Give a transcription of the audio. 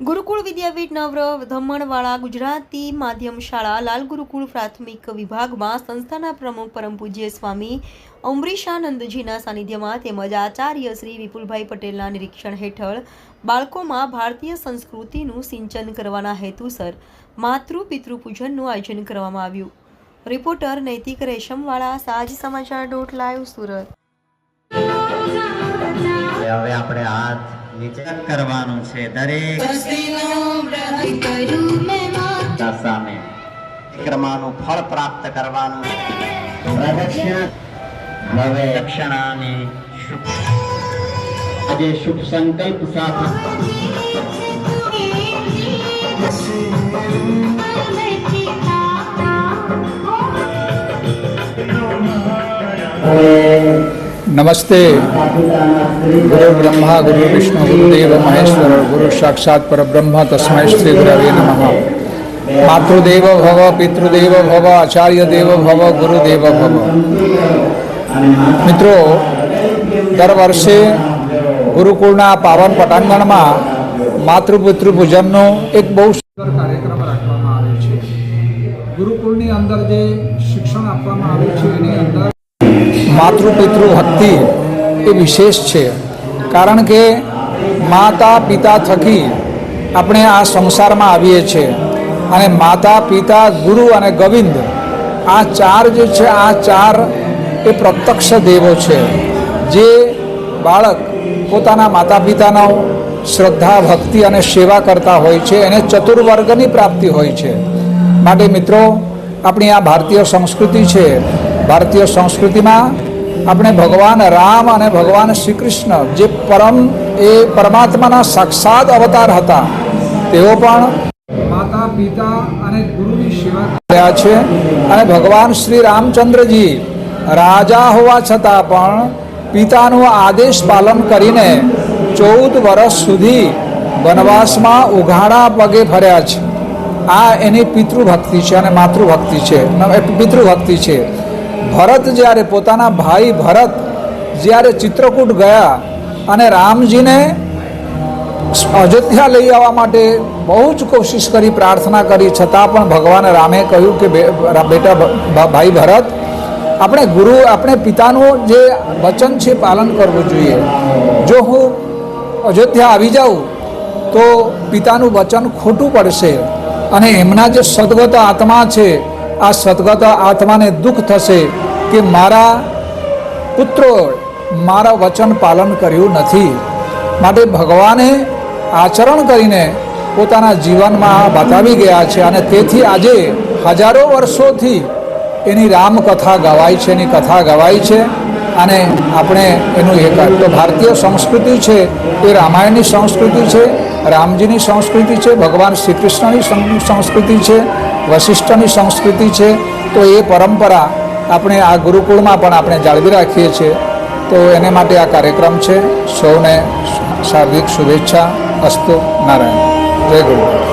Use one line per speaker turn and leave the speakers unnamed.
ગુરુકુળ વિદ્યાપીઠ નવર ધમણવાળા ગુજરાતી માધ્યમ શાળા લાલ ગુરુકુળ પ્રાથમિક વિભાગમાં સંસ્થાના પ્રમુખ પરમ પૂજ્ય સ્વામી અમરીશાનંદજીના સાનિધ્યમાં તેમજ આચાર્ય શ્રી વિપુલભાઈ પટેલના નિરીક્ષણ હેઠળ બાળકોમાં ભારતીય સંસ્કૃતિનું સિંચન કરવાના હેતુસર માતૃ પિતૃ પૂજનનું આયોજન કરવામાં આવ્યું. રિપોર્ટર નૈતિક રેશમવાળા, સાજ સમાચાર ડોટ લાઈવ, સુરત.
હવે આપણે હાથ નીચે કરવાનું છે. દરેક સામે ક્રમાનું ફળ પ્રાપ્ત કરવાનું હવે દક્ષિણાની આજે શુભ સંકલ્પ સાથે.
નમસ્તે. ગુરુ બ્રહ્મા, ગુરુ વિષ્ણુ, ગુરુદેવ, મહેશ્વર, ગુરુ સાક્ષાત પરબ્રહ્મ, તસ્મૈ શ્રી ગુરવે નમઃ. માતૃદેવ ભવ, પિતૃદેવ ભવ, આચાર્ય દેવ ભવ, ગુરુદેવ ભવ. મિત્રો, દર વર્ષે ગુરુકુળના પાવન પટાંગણમાં માતૃપિતૃ પૂજનનો એક બહુ સુંદર કાર્યક્રમ રાખવામાં આવે છે. ગુરુકુળની અંદર જે શિક્ષણ આપવામાં આવે છે, એની અંદર માતૃપિતૃ ભક્તિ એ વિશેષ છે. કારણ કે માતા પિતા થકી આપણે આ સંસારમાં આવીએ છીએ. અને માતા પિતા ગુરુ અને ગોવિંદ આ ચાર જે છે, આ ચાર એ પ્રત્યક્ષ દેવો છે. જે બાળક પોતાના માતા પિતાનો શ્રદ્ધા, ભક્તિ અને સેવા કરતા હોય છે, એને ચતુર્વર્ગની પ્રાપ્તિ હોય છે. માટે મિત્રો, આપણી આ ભારતીય સંસ્કૃતિ છે ભારતીય સંસ્કૃતિમાં આપણે ભગવાન રામ અને ભગવાન શ્રી કૃષ્ણ જે પરમ, એ પરમાત્માના સાક્ષાત અવતાર હતા, તેઓ પણ માતા, પિતા અને ગુરુની સેવા કર્યા છે. અને ભગવાન શ્રી રામચંદ્રજી રાજા હોવા છતાં પણ પિતાનું આદેશ પાલન કરીને ચૌદ વર્ષ સુધી વનવાસમાં ઉઘાડા પગે ફર્યા છે. આ એની પિતૃભક્તિ છે અને માતૃભક્તિ છે. પિતૃભક્તિ છે. ભરત જ્યારે પોતાના ભાઈ ભરત જ્યારે ચિત્રકૂટ ગયા અને રામજીને અયોધ્યા લઈ આવવા માટે બહુ જ કોશિશ કરી, પ્રાર્થના કરી, છતાં પણ ભગવાન રામે કહ્યું કે બેટા ભાઈ ભરત, આપણે ગુરુ, આપણે પિતાનું જે વચન છે પાલન કરવું જોઈએ. જો હું અયોધ્યા આવી જાઉં, તો પિતાનું વચન ખોટું પડશે અને એમના જે સદગત આત્મા છે આ સદગત આત્માને દુઃખ થશે કે મારા પુત્રો મારા વચન પાલન કર્યું નથી. માટે ભગવાને આચરણ કરીને પોતાના જીવનમાં બતાવી ગયા છે અને તેથી આજે હજારો વર્ષોથી એની રામકથા ગવાય છે, એની કથા ગવાય છે અને આપણે એનું એ તો ભારતીય સંસ્કૃતિ છે, એ રામાયણની સંસ્કૃતિ છે રામજીની સંસ્કૃતિ છે, ભગવાન શ્રી કૃષ્ણની સંસ્કૃતિ છે, વશિષ્ઠની સંસ્કૃતિ છે, તો એ પરંપરા આપણે આ ગુરુકુળમાં પણ આપણે જાળવી રાખીએ છીએ. તો એને માટે આ કાર્યક્રમ છે. સૌને શારીરિક શુભેચ્છા. અસ્તુ નારાયણ. જય ગુરુ